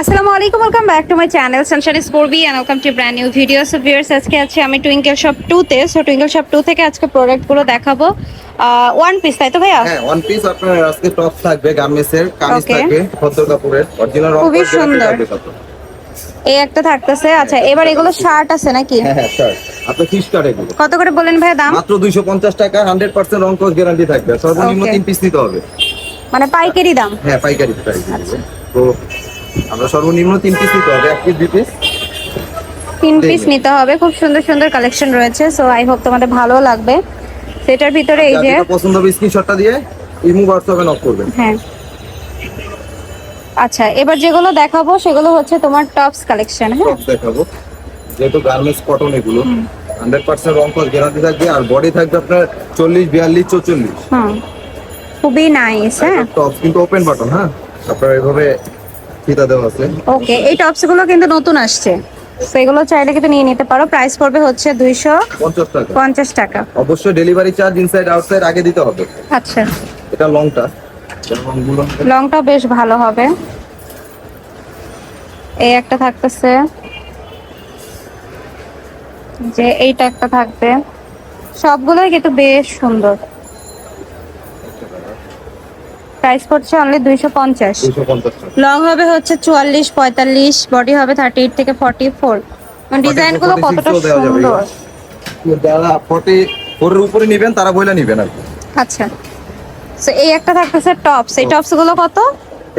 আসসালামু আলাইকুম welcome back to my channel sunshine স্পোর্বি and welcome to brand new video so viewers আজকে আছি আমি টুইঙ্কেল শপ 2 তে। সো টুইঙ্কেল শপ 2 থেকে আজকে প্রোডাক্টগুলো দেখাবো। ওয়ান পিস তাই তো ভাইয়া? হ্যাঁ ওয়ান পিস আপনার আজকে টপ থাকবে গার্মেন্টস এর কামিজ থাকবে খদ্দর কাপড়ের অরিজিনাল রং খুবই সুন্দর। এই একটা থাকতেছে। আচ্ছা এবার এগুলো শার্ট আছে নাকি? হ্যাঁ হ্যাঁ আপনার কার্ড এগুলো? কত করে বলেন ভাইয়া দাম? মাত্র 250 টাকা 100% রং কস গ্যারান্টি থাকবে। সর্বনিম্ন পিস নিতে হবে। মানে পাইকারি দাম? হ্যাঁ পাইকারি প্রাইস আচ্ছা। তো আমরা সর্বনিম্ন তিন পিস নিতে হবে এক পিস দুই পিস তিন পিস নিতে হবে। খুব সুন্দর সুন্দর কালেকশন রয়েছে সো আই হোপ তোমাদের ভালো লাগবে। সেটার ভিতরে এই যে পছন্দ হবে স্ক্রিনশটটা দিয়ে ইমো হোয়াটসঅ্যাপে নক করবেন। হ্যাঁ। আচ্ছা এবার যেগুলো দেখাবো সেগুলো হচ্ছে তোমার টপস কালেকশন হ্যাঁ? টপ দেখাবো। যেহেতু গার্মেন্টস কটন এগুলো 100% রং কস গ্যারান্টি থাকবে আর বডি থাকবে আপনার 40 42 44 হুম। খুবই নাইস হ্যাঁ? টপ কিন্তু ওপেন বাটন হ্যাঁ? আপনার এভাবে ফিতা দেওয়া আছে। ওকে এই টপসগুলো কিন্তু নতুন আসছে। তো এগুলো চাইলে কিন্তু নিয়ে নিতে পারো। প্রাইস পড়বে হচ্ছে দুইশো পঞ্চাশ টাকা। অবশ্যই ডেলিভারি চার্জ ইনসাইড আউটসাইড আগে দিতে হবে। আচ্ছা। এটা লংটা লংটা বেশ ভালো হবে। এই একটা থাকতেছে। যে এইটা একটা থাকবে। সবগুলোই কিন্তু বেশ সুন্দর। প্রাইস পড়ছে অনলি দুইশো পঞ্চাশ। লং হবে হচ্ছে চুয়াল্লিশ পঁয়তাল্লিশ বডি হবে থার্টি এইট থেকে ফর্টি ফোর ডিজাইনগুলো কতটা যাবে সুন্দর। যারা ফর্টি ফোরের উপরে নেবেন তারা বইলা নেবেন আর আচ্ছা। তো এই একটা থাকতেছে টপস এই টপসগুলো কত?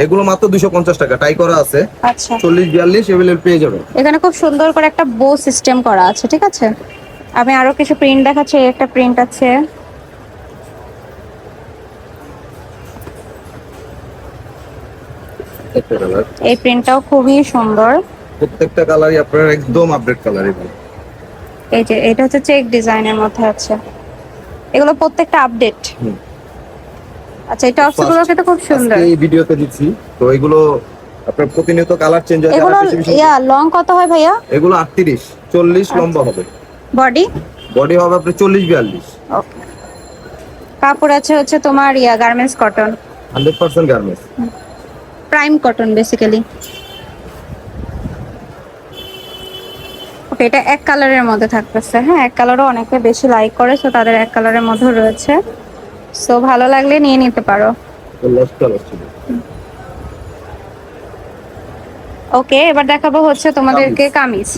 এগুলো মাত্র দুশো পঞ্চাশ টাকা। টাই করা আছে। আচ্ছা। চল্লিশ বিয়াল্লিশ এভেলেবল পেয়ে যাবেন এখানে খুব সুন্দর করে একটা বো সিস্টেম করা আছে ঠিক আছে? আমি আরও কিছু প্রিন্ট দেখাচ্ছি একটা প্রিন্ট আছে। কালার এই প্রিন্টটাও খুবই সুন্দর। প্রত্যেকটা কালারই আপনার একদম আপডেট কালার এই যে এটা হচ্ছে চেক ডিজাইনের মধ্যে আছে। এগুলো প্রত্যেকটা আপডেট আচ্ছা এই টপসগুলো কিন্তু খুব সুন্দর। এই ভিডিওতে দিচ্ছি। তো এগুলো আপনার প্রতিনিয়ত কালার চেঞ্জ হয় এগুলো ইয়া লং কত হয় ভাইয়া? এগুলো আটত্রিশ চল্লিশ আচ্ছা। লম্বা হবে। বডি বডি হবে আপনার চল্লিশ বিয়াল্লিশ। ওকে কাপড় আছে হচ্ছে তোমার yeah garments cotton hundred percent garments prime cotton basically okay এটা এক কালারের মধ্যে থাকতেছে হ্যাঁ? এক কালারও অনেকে বেশি লাইক করে সো তাদের এক কালারের মধ্যে রয়েছে। সো ভালো লাগলে নিয়ে নিতে পারো। ওকে এবার দেখাবো হচ্ছে তোমাদেরকে কামিজ।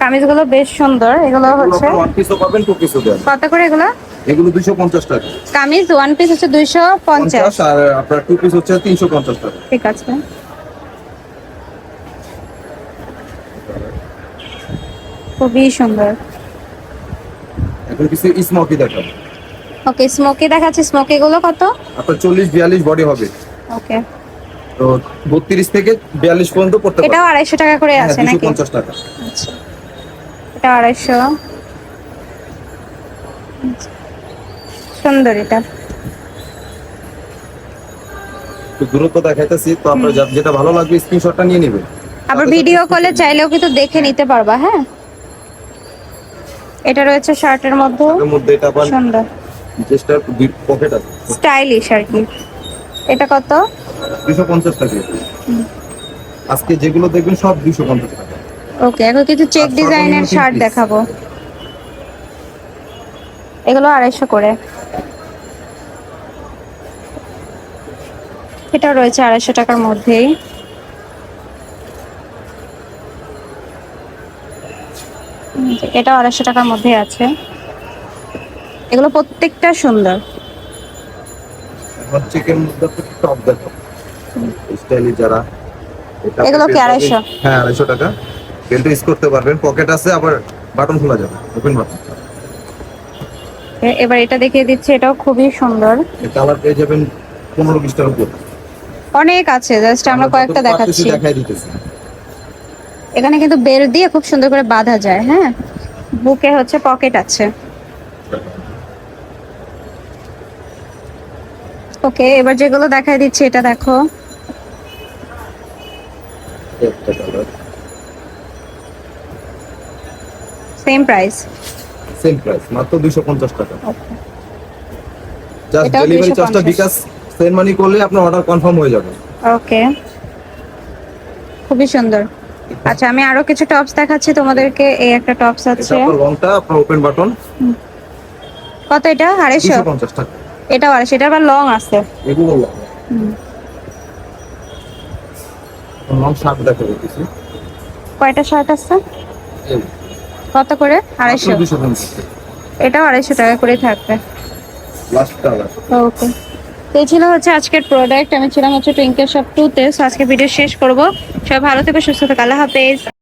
কামিজগুলো বেশ সুন্দর এগুলো হচ্ছে কত করে এগুলো? এগুলো দুইশো পঞ্চাশ টাকা। কামিজ ওয়ান পিস হচ্ছে দুইশো পঞ্চাশ। পঞ্চাশ আর আপনার টু পিস হচ্ছে তিনশো পঞ্চাশ টাকা। ঠিক আছে। খুবই সুন্দর। এখন কিছু স্মোকি দেখাবো। ওকে স্মোকি দেখাচ্ছি। স্মোকি গুলো কত? আপনার চল্লিশ বিয়াল্লিশ বডি হবে। ওকে। তো বত্রিশ থেকে বিয়াল্লিশ পর্যন্ত পড়তে এটাও পারে আড়াইশো টাকা করে আছে নাকি? পঞ্চাশ টাকা। আচ্ছা। এটা আড়াইশো। সুন্দর এটা তো দূরত্ব দেখাইতেছি তো আপনার যেটা ভালো লাগবে স্ক্রিনশটটা নিয়ে নেবেন। আবার ভিডিও কলে চাইলেও কিন্তু দেখে নিতে পারবা হ্যাঁ? এটা রয়েছে শার্টের মধ্যে। এর মধ্যে এটা আবার সুন্দর। দুই পকেট আছে। স্টাইলিশ আর কি। এটা কত? দুশো পঞ্চাশ টাকা। আজকে যেগুলো দেখবেন সব দুশো পঞ্চাশ টাকা। ওকে এখন কিছু চেক ডিজাইনের শার্ট দেখাবো। এগুলো আড়াইশো করে। এটা রয়েছে আড়াইশো টাকার মধ্যেই। এটা আড়াইশো টাকার মধ্যে আছে। এগুলো প্রত্যেকটা সুন্দর। যারা এগুলো কি আড়াইশো? হ্যাঁ আড়াইশো টাকা। বেল্ট ইউজ করতে পারবেন। পকেট আছে আবার বাটন খোলা যাবে। ওপেন বাটন এবার এটা দেখিয়ে দিচ্ছি এটাও খুবই সুন্দর। কালার পেয়ে যাবেন পনেরো বিশটার উপর। অনেক আছে জাস্ট আমরা কয়েকটা দেখাচ্ছি। এখানে কিন্তু বেল দিয়ে খুব সুন্দর করে বাঁধা যায় হ্যাঁ? বুকে হচ্ছে পকেট আছে। ওকে এবার যেগুলো দেখাই দিচ্ছি এটা দেখো। সেম প্রাইস সেম প্রাইস মাত্র দুইশো পঞ্চাশ টাকা। জাস্ট ডেলিভারি চার্জটা বিকাশ সেন্ড মানি করলে আপনার অর্ডার কনফার্ম হয়ে যাবে। ওকে খুবই সুন্দর। আচ্ছা আমি আরও কিছু টপস দেখাচ্ছি তোমাদেরকে। এই একটা টপস আছে। আপনার লংটা আপনার ওপেন বাটন কত এটা? আড়াইশো? দুশো পঞ্চাশ টাকা। এটাও আড়াইশো এটা আবার লং আছে। এগুলো লং শার্ট দেখা যাচ্ছে কয়টা শার্ট আছে? কত করে? আড়াইশো। এটাও আড়াইশো টাকা করে থাকবে। ওকে। তো এই ছিল হচ্ছে আজকের প্রোডাক্ট আমি ছিলাম হচ্ছে টুইঙ্কেল শপ টুতে সো আজকে ভিডিও শেষ করব। সবাই ভালো থেকে সুস্থ থেকো। আল্লাহ হাফেজ।